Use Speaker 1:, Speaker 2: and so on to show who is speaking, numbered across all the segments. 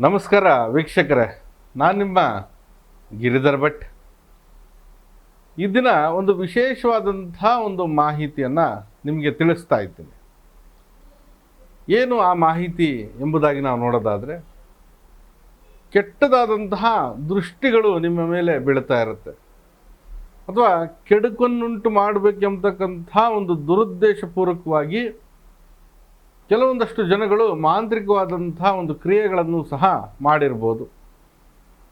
Speaker 1: ನಮಸ್ಕಾರ ವೀಕ್ಷಕರೇ, ನಾನು ನಿಮ್ಮ ಗಿರಿಧರ್ ಭಟ್. ಈ ದಿನ ಒಂದು ವಿಶೇಷವಾದಂಥ ಒಂದು ಮಾಹಿತಿಯನ್ನು ನಿಮಗೆ ತಿಳಿಸ್ತಾ ಇದ್ದೀನಿ. ಏನು ಆ ಮಾಹಿತಿ ಎಂಬುದಾಗಿ ನಾವು ನೋಡೋದಾದರೆ, ಕೆಟ್ಟದಾದಂತಹ ದೃಷ್ಟಿಗಳು ನಿಮ್ಮ ಮೇಲೆ ಬೀಳ್ತಾ ಇರುತ್ತೆ. ಅಥವಾ ಕೆಡುಕನ್ನುಂಟು ಮಾಡಬೇಕೆಂಬತಕ್ಕಂಥ ಒಂದು ದುರುದ್ದೇಶಪೂರ್ವಕವಾಗಿ ಕೆಲವೊಂದಷ್ಟು ಜನಗಳು ಮಾಂತ್ರಿಕವಾದಂಥ ಒಂದು ಕ್ರಿಯೆಗಳನ್ನು ಸಹ ಮಾಡಿರ್ಬೋದು.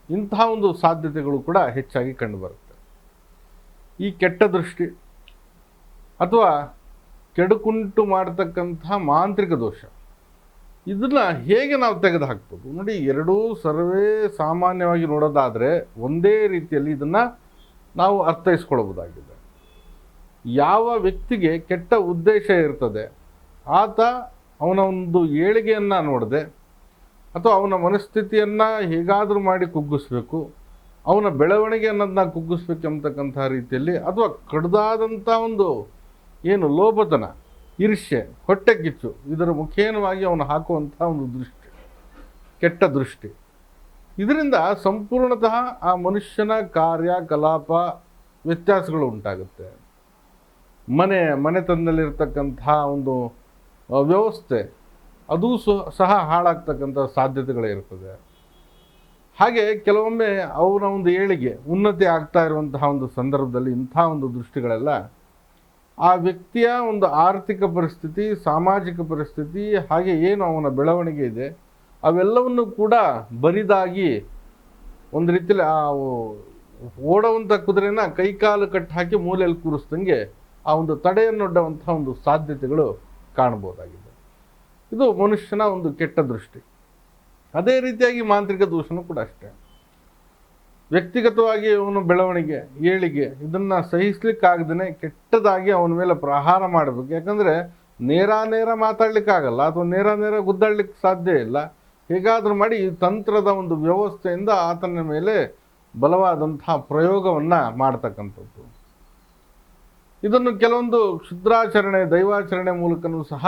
Speaker 1: ಇಂತಹ ಒಂದು ಸಾಧ್ಯತೆಗಳು ಕೂಡ ಹೆಚ್ಚಾಗಿ ಕಂಡುಬರುತ್ತೆ. ಈ ಕೆಟ್ಟ ದೃಷ್ಟಿ ಅಥವಾ ಕೆಡುಕುಂಟು ಮಾಡ್ತಕ್ಕಂಥ ಮಾಂತ್ರಿಕ ದೋಷ, ಇದನ್ನು ಹೇಗೆ ನಾವು ತೆಗೆದು ಹಾಕ್ಬೋದು ನೋಡಿ, ಎರಡೂ ಸರ್ವೇ ಸಾಮಾನ್ಯವಾಗಿ ನೋಡೋದಾದರೆ ಒಂದೇ ರೀತಿಯಲ್ಲಿ ಇದನ್ನು ನಾವು ಅರ್ಥೈಸ್ಕೊಳ್ಬೋದಾಗಿದೆ. ಯಾವ ವ್ಯಕ್ತಿಗೆ ಕೆಟ್ಟ ಉದ್ದೇಶ ಇರ್ತದೆ, ಆತ ಅವನ ಒಂದು ಏಳಿಗೆಯನ್ನು ನೋಡಿದೆ, ಅಥವಾ ಅವನ ಮನಸ್ಥಿತಿಯನ್ನು ಹೇಗಾದರೂ ಮಾಡಿ ಕುಗ್ಗಿಸ್ಬೇಕು, ಅವನ ಬೆಳವಣಿಗೆ ಅನ್ನೋದನ್ನ ಕುಗ್ಗಿಸ್ಬೇಕು ಎಂಬತಕ್ಕಂಥ ರೀತಿಯಲ್ಲಿ, ಅಥವಾ ಕಡ್ದಾದಂಥ ಒಂದು ಏನು ಲೋಭತನ, ಈರ್ಷ್ಯೆ ಹೊಟ್ಟೆ ಕಿಚ್ಚು ಇದರ ಮುಖೇನವಾಗಿ ಅವನು ಹಾಕುವಂಥ ಒಂದು ದೃಷ್ಟಿ, ಕೆಟ್ಟ ದೃಷ್ಟಿ. ಇದರಿಂದ ಸಂಪೂರ್ಣತಃ ಆ ಮನುಷ್ಯನ ಕಾರ್ಯಕಲಾಪ ವ್ಯತ್ಯಾಸಗಳು ಉಂಟಾಗುತ್ತೆ. ಮನೆ ಮನೆತನದಲ್ಲಿರ್ತಕ್ಕಂಥ ಒಂದು ವ್ಯವಸ್ಥೆ, ಅದು ಸಹ- ಹಾಳಾಗ್ತಕ್ಕಂಥ ಹಾಳಾಗ್ತಕ್ಕಂಥ ಸಾಧ್ಯತೆಗಳಿರ್ತದೆ ಹಾಗೆ ಕೆಲವೊಮ್ಮೆ ಅವರ ಒಂದು ಏಳಿಗೆ, ಉನ್ನತಿ ಆಗ್ತಾ ಇರುವಂತಹ ಒಂದು ಸಂದರ್ಭದಲ್ಲಿ ಇಂಥ ಒಂದು ದೃಷ್ಟಿಗಳೆಲ್ಲ, ಆ ವ್ಯಕ್ತಿಯ ಒಂದು ಆರ್ಥಿಕ ಪರಿಸ್ಥಿತಿ, ಸಾಮಾಜಿಕ ಪರಿಸ್ಥಿತಿ, ಹಾಗೆ ಏನು ಅವನ ಬೆಳವಣಿಗೆ ಇದೆ, ಅವೆಲ್ಲವನ್ನು ಕೂಡ ಬರಿದಾಗಿ ಒಂದು ರೀತಿಯಲ್ಲಿ ಆ ಓಡುವಂಥ ಕುದುರೆನ ಕೈಕಾಲು ಕಟ್ಟು ಹಾಕಿ ಮೂಲೆಯಲ್ಲಿ ಕೂರಿಸ್ದಂಗೆ ಆ ಒಂದು ತಡೆಯನ್ನೊಡ್ಡುವಂಥ ಒಂದು ಸಾಧ್ಯತೆಗಳು ಕಾಣಬಹುದಾಗಿದೆ. ಇದು ಮನುಷ್ಯನ ಒಂದು ಕೆಟ್ಟ ದೃಷ್ಟಿ. ಅದೇ ರೀತಿಯಾಗಿ ಮಾಂತ್ರಿಕ ದೋಷನೂ ಕೂಡ ಅಷ್ಟೇ. ವ್ಯಕ್ತಿಗತವಾಗಿ ಅವನು ಬೆಳವಣಿಗೆ, ಏಳಿಗೆ ಇದನ್ನು ಸಹಿಸ್ಲಿಕ್ಕಾಗದೇ ಕೆಟ್ಟದಾಗಿ ಅವನ ಮೇಲೆ ಪ್ರಹಾರ ಮಾಡಬೇಕು. ಯಾಕಂದರೆ ನೇರ ನೇರ ಮಾತಾಡ್ಲಿಕ್ಕಾಗಲ್ಲ, ಅಥವಾ ನೇರ ನೇರ ಗುದ್ದಾಡ್ಲಿಕ್ಕೆ ಸಾಧ್ಯ ಇಲ್ಲ. ಹೇಗಾದರೂ ಮಾಡಿ ಈ ತಂತ್ರದ ಒಂದು ವ್ಯವಸ್ಥೆಯಿಂದ ಆತನ ಮೇಲೆ ಬಲವಾದಂತಹ ಪ್ರಯೋಗವನ್ನು ಮಾಡ್ತಕ್ಕಂಥದ್ದು. ಇದನ್ನು ಕೆಲವೊಂದು ಕ್ಷುದ್ರಾಚರಣೆ ದೈವಾಚರಣೆ ಮೂಲಕನೂ ಸಹ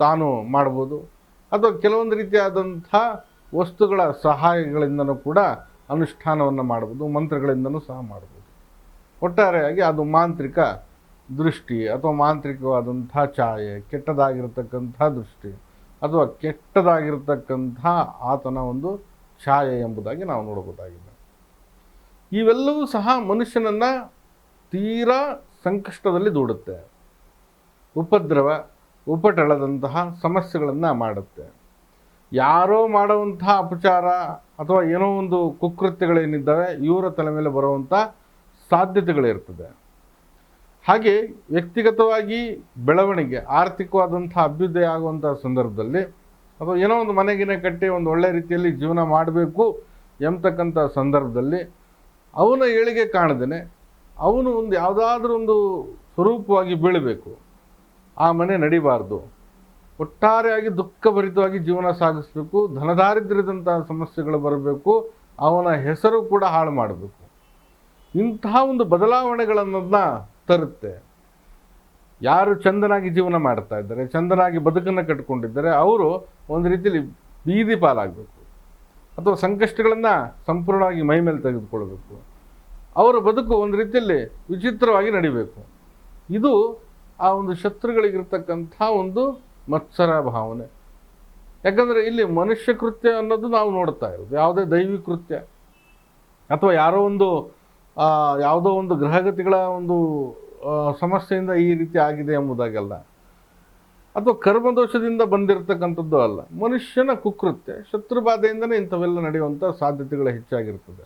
Speaker 1: ತಾನು ಮಾಡ್ಬೋದು. ಅಥವಾ ಕೆಲವೊಂದು ರೀತಿಯಾದಂಥ ವಸ್ತುಗಳ ಸಹಾಯಗಳಿಂದನೂ ಕೂಡ ಅನುಷ್ಠಾನವನ್ನು ಮಾಡ್ಬೋದು, ಮಂತ್ರಗಳಿಂದನೂ ಸಹ ಮಾಡ್ಬೋದು. ಒಟ್ಟಾರೆಯಾಗಿ ಅದು ಮಾಂತ್ರಿಕ ದೃಷ್ಟಿ ಅಥವಾ ಮಾಂತ್ರಿಕವಾದಂಥ ಛಾಯೆ, ಕೆಟ್ಟದಾಗಿರ್ತಕ್ಕಂಥ ದೃಷ್ಟಿ ಅಥವಾ ಕೆಟ್ಟದಾಗಿರತಕ್ಕಂಥ ಆತನ ಒಂದು ಛಾಯೆ ಎಂಬುದಾಗಿ ನಾವು ನೋಡಬಹುದಾಗಿದೆ ಇವೆಲ್ಲವೂ ಸಹ ಮನುಷ್ಯನನ್ನು ತೀರಾ ಸಂಕಷ್ಟದಲ್ಲಿ ದೂಡುತ್ತೆ. ಉಪದ್ರವ ಉಪಟಳದಂತಹ ಸಮಸ್ಯೆಗಳನ್ನು ಮಾಡುತ್ತೆ. ಯಾರೋ ಮಾಡುವಂತಹ ಅಪಚಾರ ಅಥವಾ ಏನೋ ಒಂದು ಕುಕೃತ್ಯಗಳೇನಿದ್ದಾವೆ, ಇವರ ತಲೆ ಮೇಲೆ ಬರುವಂಥ ಸಾಧ್ಯತೆಗಳಿರ್ತದೆ. ಹಾಗೆ ವ್ಯಕ್ತಿಗತವಾಗಿ ಬೆಳವಣಿಗೆ ಆರ್ಥಿಕವಾದಂಥ ಅಭ್ಯುದಯ ಆಗುವಂಥ ಸಂದರ್ಭದಲ್ಲಿ ಅಥವಾ ಏನೋ ಒಂದು ಮನೆಗಿನ ಕಟ್ಟಿ ಒಂದು ಒಳ್ಳೆ ರೀತಿಯಲ್ಲಿ ಜೀವನ ಮಾಡಬೇಕು ಎಂಬತಕ್ಕಂಥ ಸಂದರ್ಭದಲ್ಲಿ ಅವನ ಏಳಿಗೆ ಕಾಣದೇನೆ. ಅವನು ಒಂದು ಯಾವುದಾದ್ರೂ ಒಂದು ಸ್ವರೂಪವಾಗಿ ಬೀಳಬೇಕು. ಆ ಮನೆ ನಡಿಬಾರ್ದು. ಒಟ್ಟಾರೆಯಾಗಿ ದುಃಖಭರಿತವಾಗಿ ಜೀವನ ಸಾಗಿಸಬೇಕು. ಧನದಾರಿದ್ರ್ಯದಂತಹ ಸಮಸ್ಯೆಗಳು ಬರಬೇಕು. ಅವನ ಹೆಸರು ಕೂಡ ಹಾಳು ಮಾಡಬೇಕು. ಇಂತಹ ಒಂದು ಬದಲಾವಣೆಗಳನ್ನೋದನ್ನ ತರುತ್ತೆ. ಯಾರು ಚಂದನಾಗಿ ಜೀವನ ಮಾಡ್ತಾ ಇದ್ದಾರೆ, ಚಂದನಾಗಿ ಬದುಕನ್ನು ಕಟ್ಕೊಂಡಿದ್ದಾರೆ, ಅವರು ಒಂದು ರೀತಿಯಲ್ಲಿ ಬೀದಿ ಪಾಲಾಗಬೇಕು. ಅಥವಾ ಸಂಕಷ್ಟಗಳನ್ನು ಸಂಪೂರ್ಣವಾಗಿ ಮೈ ಮೇಲೆ ತೆಗೆದುಕೊಳ್ಬೇಕು. ಅವರ ಬದುಕು ಒಂದು ರೀತಿಯಲ್ಲಿ ವಿಚಿತ್ರವಾಗಿ ನಡಿಬೇಕು. ಇದು ಆ ಒಂದು ಶತ್ರುಗಳಿಗಿರ್ತಕ್ಕಂಥ ಒಂದು ಮತ್ಸರ ಭಾವನೆ. ಯಾಕಂದರೆ ಇಲ್ಲಿ ಮನುಷ್ಯ ಕೃತ್ಯ ಅನ್ನೋದು ನಾವು ನೋಡ್ತಾ ಇರೋದು, ಯಾವುದೇ ದೈವಿ ಕೃತ್ಯ. ಅಥವಾ ಯಾರೋ ಒಂದು ಯಾವುದೋ ಒಂದು ಗ್ರಹಗತಿಗಳ ಒಂದು ಸಮಸ್ಯೆಯಿಂದ ಈ ರೀತಿ ಆಗಿದೆ ಎಂಬುದಾಗಲ್ಲ. ಅಥವಾ ಕರ್ಮದೋಷದಿಂದ ಬಂದಿರತಕ್ಕಂಥದ್ದು ಅಲ್ಲ. ಮನುಷ್ಯನ ಕುಕೃತ್ಯ, ಶತ್ರುಬಾಧೆಯಿಂದನೇ ಇಂಥವೆಲ್ಲ ನಡೆಯುವಂಥ ಸಾಧ್ಯತೆಗಳು ಹೆಚ್ಚಾಗಿರ್ತದೆ.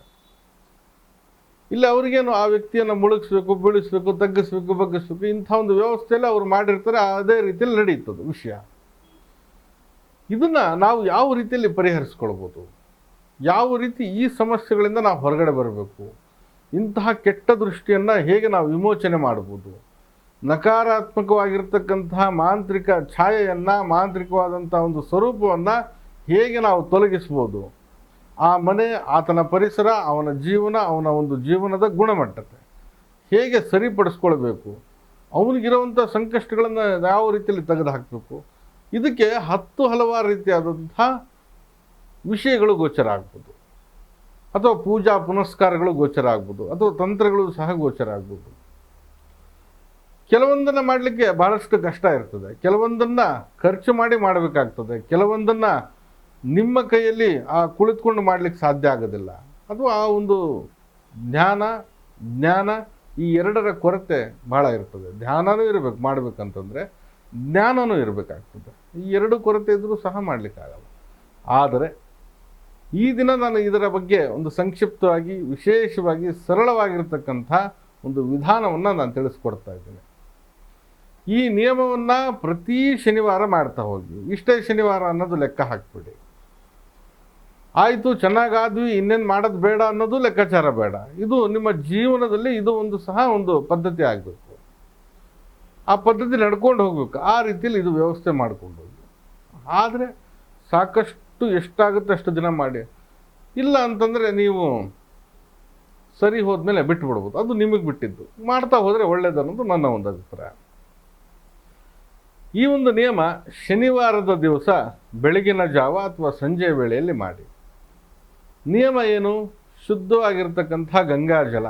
Speaker 1: ಇಲ್ಲಿ, ಅವ್ರಿಗೇನು ಆ ವ್ಯಕ್ತಿಯನ್ನು ಮುಳುಗಿಸ್ಬೇಕು, ಬೀಳಿಸ್ಬೇಕು, ತಗ್ಗಿಸ್ಬೇಕು, ಬಗ್ಗಿಸ್ಬೇಕು, ಇಂಥ ಒಂದು ವ್ಯವಸ್ಥೆಯಲ್ಲಿ ಅವ್ರು ಮಾಡಿರ್ತಾರೆ, ಅದೇ ರೀತಿಯಲ್ಲಿ ನಡೆಯುತ್ತದೆ ವಿಷಯ. ಇದನ್ನು ನಾವು ಯಾವ ರೀತಿಯಲ್ಲಿ ಪರಿಹರಿಸ್ಕೊಳ್ಬೋದು? ಯಾವ ರೀತಿ ಈ ಸಮಸ್ಯೆಗಳಿಂದ ನಾವು ಹೊರಗಡೆ ಬರಬೇಕು? ಇಂತಹ ಕೆಟ್ಟ ದೃಷ್ಟಿಯನ್ನು ಹೇಗೆ ನಾವು ವಿಮೋಚನೆ ಮಾಡ್ಬೋದು? ನಕಾರಾತ್ಮಕವಾಗಿರ್ತಕ್ಕಂತಹ ಮಾಂತ್ರಿಕ ಛಾಯೆಯನ್ನು ಮಾಂತ್ರಿಕವಾದಂಥ ಒಂದು ಸ್ವರೂಪವನ್ನು ಹೇಗೆ ನಾವು ತೊಲಗಿಸ್ಬೋದು? ಆ ಮನೆ, ಆತನ ಪರಿಸರ, ಅವನ ಜೀವನ, ಅವನ ಒಂದು ಜೀವನದ ಗುಣಮಟ್ಟತೆ. ಹೇಗೆ ಸರಿಪಡಿಸ್ಕೊಳ್ಬೇಕು? ಅವನಿಗಿರುವಂಥ ಸಂಕಷ್ಟಗಳನ್ನು ಯಾವ ರೀತಿಯಲ್ಲಿ ತೆಗೆದು ಹಾಕಬೇಕು ಇದಕ್ಕೆ ಹತ್ತು ಹಲವಾರು ರೀತಿಯಾದಂಥ ವಿಷಯಗಳು ಗೋಚರ ಆಗ್ಬೋದು. ಅಥವಾ ಪೂಜಾ ಪುನಸ್ಕಾರಗಳು ಗೋಚರ ಆಗ್ಬೋದು. ಅಥವಾ ತಂತ್ರಗಳು ಸಹ ಗೋಚರ ಆಗ್ಬೋದು. ಕೆಲವೊಂದನ್ನು ಮಾಡಲಿಕ್ಕೆ ಬಹಳಷ್ಟು ಕಷ್ಟ ಇರ್ತದೆ. ಕೆಲವೊಂದನ್ನು ಖರ್ಚು ಮಾಡಿ ಮಾಡಬೇಕಾಗ್ತದೆ. ಕೆಲವೊಂದನ್ನು ನಿಮ್ಮ ಕೈಯಲ್ಲಿ ಆ ಕುಳಿತುಕೊಂಡು ಮಾಡಲಿಕ್ಕೆ ಸಾಧ್ಯ ಆಗೋದಿಲ್ಲ. ಅದು ಆ ಒಂದು ಜ್ಞಾನ ಜ್ಞಾನ ಈ ಎರಡರ ಕೊರತೆ ಭಾಳ ಇರ್ತದೆ. ಧ್ಯಾನನೂ ಇರಬೇಕು, ಮಾಡಬೇಕಂತಂದರೆ ಜ್ಞಾನನೂ ಇರಬೇಕಾಗ್ತದೆ. ಈ ಎರಡು ಕೊರತೆ ಇದ್ದರೂ ಸಹ ಮಾಡಲಿಕ್ಕಾಗಲ್ಲ. ಆದರೆ ಈ ದಿನ ನಾನು ಇದರ ಬಗ್ಗೆ ಒಂದು ಸಂಕ್ಷಿಪ್ತವಾಗಿ, ವಿಶೇಷವಾಗಿ ಸರಳವಾಗಿರ್ತಕ್ಕಂಥ ಒಂದು ವಿಧಾನವನ್ನು ನಾನು ತಿಳಿಸ್ಕೊಡ್ತಾ ಇದ್ದೇನೆ. ಈ ನಿಯಮವನ್ನು ಪ್ರತಿ ಶನಿವಾರ ಮಾಡ್ತಾ ಹೋಗಿ. ಇಷ್ಟೇ ಶನಿವಾರ ಅನ್ನೋದು ಲೆಕ್ಕ ಹಾಕ್ಬಿಡಿ. ಆಯಿತು, ಚೆನ್ನಾಗಾದ್ವಿ, ಇನ್ನೇನು ಮಾಡೋದು ಬೇಡ ಅನ್ನೋದು ಲೆಕ್ಕಾಚಾರ ಬೇಡ. ಇದು ನಿಮ್ಮ ಜೀವನದಲ್ಲಿ ಇದು ಒಂದು ಸಹ ಒಂದು ಪದ್ಧತಿ ಆಗಬೇಕು. ಆ ಪದ್ಧತಿ ನಡ್ಕೊಂಡು ಹೋಗ್ಬೇಕು. ಆ ರೀತಿಯಲ್ಲಿ ಇದು ವ್ಯವಸ್ಥೆ ಮಾಡ್ಕೊಂಡು ಹೋಗಿ ಆದರೆ ಸಾಕಷ್ಟು ಎಷ್ಟಾಗುತ್ತೆ ಅಷ್ಟು ದಿನ ಮಾಡಿ. ಇಲ್ಲ ಅಂತಂದರೆ ನೀವು ಸರಿ ಹೋದ್ಮೇಲೆ ಬಿಟ್ಟು ಬಿಡ್ಬೋದು ಅದು ನಿಮಗೆ ಬಿಟ್ಟಿದ್ದು. ಮಾಡ್ತಾ ಹೋದರೆ ಒಳ್ಳೇದು ಅನ್ನೋದು ನನ್ನ ಒಂದು ಅಭಿಪ್ರಾಯ. ಈ ಒಂದು ನಿಯಮ ಶನಿವಾರದ ದಿವಸ ಬೆಳಗಿನ ಜಾವ ಅಥವಾ ಸಂಜೆ ವೇಳೆಯಲ್ಲಿ ಮಾಡಿ. ನಿಯಮ ಏನು? ಶುದ್ಧವಾಗಿರ್ತಕ್ಕಂಥ ಗಂಗಾಜಲ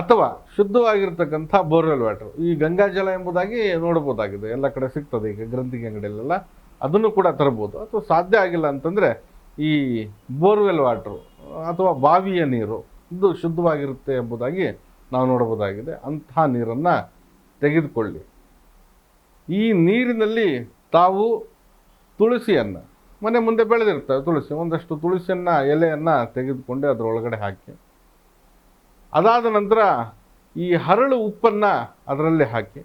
Speaker 1: ಅಥವಾ ಶುದ್ಧವಾಗಿರ್ತಕ್ಕಂಥ ಬೋರ್ವೆಲ್ ವಾಟರ್. ಈ ಗಂಗಾಜಲ ಎಂಬುದಾಗಿ ನೋಡ್ಬೋದಾಗಿದೆ ಎಲ್ಲ ಕಡೆ ಸಿಗ್ತದೆ ಈಗ ಗ್ರಂಥಿ ಅಂಗಡಿಯಲ್ಲೆಲ್ಲ. ಅದನ್ನು ಕೂಡ ತರ್ಬೋದು ಅಥವಾ ಸಾಧ್ಯ ಆಗಿಲ್ಲ ಅಂತಂದರೆ ಈ ಬೋರ್ವೆಲ್ ವಾಟ್ರು ಅಥವಾ ಬಾವಿಯ ನೀರು, ಇದು ಶುದ್ಧವಾಗಿರುತ್ತೆ ಎಂಬುದಾಗಿ ನಾವು ನೋಡ್ಬೋದಾಗಿದೆ ಅಂಥ ನೀರನ್ನು ತೆಗೆದುಕೊಳ್ಳಿ. ಈ ನೀರಿನಲ್ಲಿ ತಾವು ತುಳಸಿಯನ್ನು ಮನೆ ಮುಂದೆ ಬೆಳೆದಿರ್ತವೆ, ತುಳಸಿ. ಒಂದಷ್ಟು ತುಳಸಿಯನ್ನು, ಎಲೆಯನ್ನು ತೆಗೆದುಕೊಂಡು ಅದರೊಳಗಡೆ ಹಾಕಿ. ಅದಾದ ನಂತರ ಈ ಹರಳು ಉಪ್ಪನ್ನು ಅದರಲ್ಲಿ ಹಾಕಿ.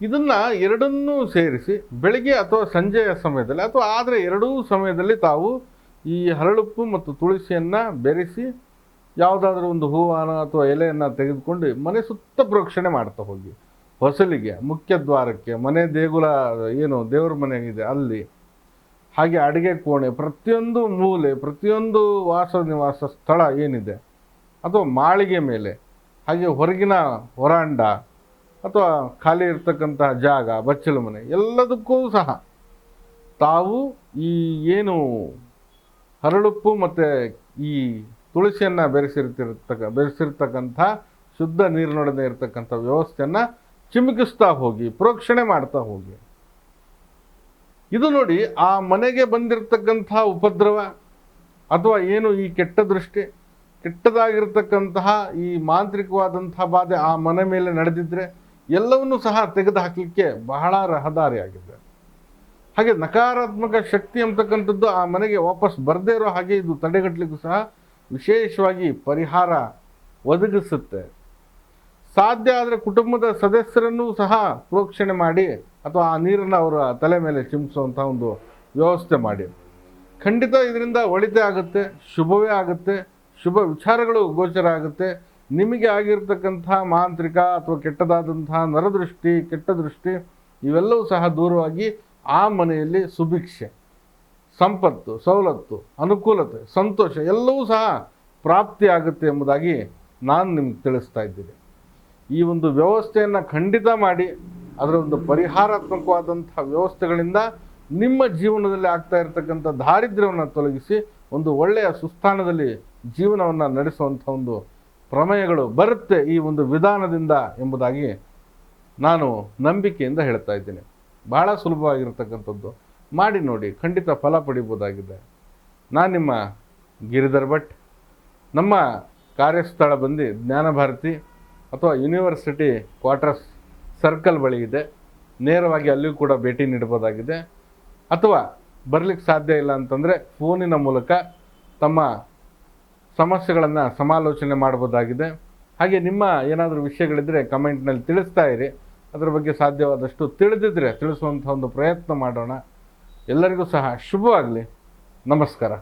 Speaker 1: ಇದನ್ನು ಎರಡನ್ನೂ ಸೇರಿಸಿ ಬೆಳಿಗ್ಗೆ ಅಥವಾ ಸಂಜೆಯ ಸಮಯದಲ್ಲಿ ಅಥವಾ ಆದರೆ ಎರಡೂ ಸಮಯದಲ್ಲಿ ತಾವು ಈ ಹರಳುಪ್ಪು ಮತ್ತು ತುಳಸಿಯನ್ನು ಬೆರೆಸಿ ಯಾವುದಾದ್ರೂ ಒಂದು ಹೂವನ್ನು ಅಥವಾ ಎಲೆಯನ್ನು ತೆಗೆದುಕೊಂಡು ಮನೆ ಸುತ್ತ ಪ್ರೋಕ್ಷಣೆ ಮಾಡ್ತಾ ಹೋಗಿ. ಹೊಸಲಿಗೆ, ಮುಖ್ಯ ದ್ವಾರಕ್ಕೆ, ಮನೆ ದೇಗುಲ, ಏನು ದೇವ್ರ ಮನೆ ಇದೆ ಅಲ್ಲಿ. ಹಾಗೆ ಅಡುಗೆ ಕೋಣೆ, ಪ್ರತಿಯೊಂದು ಮೂಲೆ, ಪ್ರತಿಯೊಂದು ವಾಸ ನಿವಾಸ ಸ್ಥಳ ಏನಿದೆ? ಅಥವಾ ಮಾಳಿಗೆ ಮೇಲೆ, ಹಾಗೆ ಹೊರಗಿನ ಹೊರಾಂಡ, ಅಥವಾ ಖಾಲಿ ಇರ್ತಕ್ಕಂತಹ ಜಾಗ, ಬಚ್ಚಲು ಮನೆ, ಎಲ್ಲದಕ್ಕೂ ಸಹ ತಾವು ಈ ಏನು ಹರಳುಪ್ಪು ಮತ್ತು ಈ ತುಳಸಿಯನ್ನು ಬೆರೆಸಿರ್ತಿರ್ತಕ್ಕ ಬೆರೆಸಿರ್ತಕ್ಕಂಥ ಶುದ್ಧ ನೀರಿನೊಡನೆ ಇರತಕ್ಕಂಥ ವ್ಯವಸ್ಥೆಯನ್ನು ಚಿಮುಕಿಸ್ತಾ ಹೋಗಿ, ಪ್ರೋಕ್ಷಣೆ ಮಾಡ್ತಾ ಹೋಗಿ. ಇದು ನೋಡಿ, ಆ ಮನೆಗೆ ಬಂದಿರತಕ್ಕಂತಹ ಉಪದ್ರವ ಅಥವಾ ಏನು ಈ ಕೆಟ್ಟ ದೃಷ್ಟಿ, ಕೆಟ್ಟದಾಗಿರ್ತಕ್ಕಂತಹ ಈ ಮಾಂತ್ರಿಕವಾದಂತಹ ಬಾಧೆ ಆ ಮನೆ ಮೇಲೆ ನಡೆದಿದ್ರೆ ಎಲ್ಲವನ್ನೂ ಸಹ ತೆಗೆದು ಹಾಕಲಿಕ್ಕೆ ಬಹಳ ರಹದಾರಿಯಾಗಿದೆ. ಹಾಗೆ ನಕಾರಾತ್ಮಕ ಶಕ್ತಿ ಅಂತಕ್ಕಂಥದ್ದು ಆ ಮನೆಗೆ ವಾಪಸ್ ಬರದೇ ಇರೋ ಹಾಗೆ ಇದು ತಡೆಗಟ್ಟಲಿಕ್ಕೂ ಸಹ ವಿಶೇಷವಾಗಿ ಪರಿಹಾರ ಒದಗಿಸುತ್ತೆ. ಸಾಧ್ಯ ಆದರೆ ಕುಟುಂಬದ ಸದಸ್ಯರನ್ನೂ ಸಹ ಪ್ರೋಕ್ಷಣೆ ಮಾಡಿ ಅಥವಾ ಆ ನೀರನ್ನು ಅವರ ತಲೆ ಮೇಲೆ ಚಿಮ್ಮಿಸುವಂಥ ಒಂದು ವ್ಯವಸ್ಥೆ ಮಾಡಿ. ಖಂಡಿತ ಇದರಿಂದ ಒಳಿತೆ ಆಗುತ್ತೆ, ಶುಭವೇ ಆಗುತ್ತೆ, ಶುಭ ವಿಚಾರಗಳು ಗೋಚರ ಆಗುತ್ತೆ. ನಿಮಗೆ ಆಗಿರ್ತಕ್ಕಂಥ ಮಾಂತ್ರಿಕ ಅಥವಾ ಕೆಟ್ಟದಾದಂತಹ ನರದೃಷ್ಟಿ ಕೆಟ್ಟ ದೃಷ್ಟಿ ಇವೆಲ್ಲವೂ ಸಹ ದೂರವಾಗಿ ಆ ಮನೆಯಲ್ಲಿ ಸುಭಿಕ್ಷೆ, ಸಂಪತ್ತು, ಸವಲತ್ತು, ಅನುಕೂಲತೆ, ಸಂತೋಷ ಎಲ್ಲವೂ ಸಹ ಪ್ರಾಪ್ತಿಯಾಗುತ್ತೆ ಎಂಬುದಾಗಿ ನಾನು ನಿಮ್ಗೆ ತಿಳಿಸ್ತಾ ಇದ್ದೀನಿ. ಈ ಒಂದು ವ್ಯವಸ್ಥೆಯನ್ನು ಖಂಡಿತ ಮಾಡಿ, ಅದರ ಒಂದು ಪರಿಹಾರಾತ್ಮಕವಾದಂಥ ವ್ಯವಸ್ಥೆಗಳಿಂದ ನಿಮ್ಮ ಜೀವನದಲ್ಲಿ ಆಗ್ತಾ ಇರತಕ್ಕಂಥ ದಾರಿದ್ರ್ಯವನ್ನು ತೊಲಗಿಸಿ ಒಂದು ಒಳ್ಳೆಯ ಸುಸ್ಥಾನದಲ್ಲಿ ಜೀವನವನ್ನು ನಡೆಸುವಂಥ ಒಂದು ಪ್ರಮೇಯಗಳು ಬರುತ್ತೆ ಈ ಒಂದು ವಿಧಾನದಿಂದ ಎಂಬುದಾಗಿ ನಾನು ನಂಬಿಕೆಯಿಂದ ಹೇಳ್ತಾ ಇದ್ದೀನಿ. ಬಹಳ ಸುಲಭವಾಗಿರ್ತಕ್ಕಂಥದ್ದು. ಮಾಡಿ ನೋಡಿ, ಖಂಡಿತ ಫಲ ಪಡಿಬೋದಾಗಿದೆ ನಾನು ನಿಮ್ಮ ಗಿರಿಧರ್ ಭಟ್. ನಮ್ಮ ಕಾರ್ಯಸ್ಥಳ ಬಂದು ಜ್ಞಾನಭಾರತಿ ಅಥವಾ ಯೂನಿವರ್ಸಿಟಿ ಕ್ವಾರ್ಟರ್ಸ್ ಸರ್ಕಲ್ ಬಳಿ ಇದೆ. ನೇರವಾಗಿ ಅಲ್ಲಿಯೂ ಕೂಡ ಭೇಟಿ ನೀಡಬಹುದಾಗಿದೆ. ಅಥವಾ ಬರಲಿಕ್ಕೆ ಸಾಧ್ಯ ಇಲ್ಲ ಅಂತಂದರೆ ಫೋನಿನ ಮೂಲಕ ತಮ್ಮ ಸಮಸ್ಯೆಗಳನ್ನು ಸಮಾಲೋಚನೆ ಮಾಡ್ಬೋದಾಗಿದೆ ಹಾಗೆ ನಿಮ್ಮ ಏನಾದರೂ ವಿಷಯಗಳಿದ್ದರೆ ಕಮೆಂಟ್ನಲ್ಲಿ ತಿಳಿಸ್ತಾ ಇರಿ. ಅದರ ಬಗ್ಗೆ ಸಾಧ್ಯವಾದಷ್ಟು ತಿಳಿದಿದ್ದರೆ ತಿಳಿಸುವಂಥ ಒಂದು ಪ್ರಯತ್ನ ಮಾಡೋಣ. ಎಲ್ಲರಿಗೂ ಸಹ ಶುಭವಾಗಲಿ. ನಮಸ್ಕಾರ.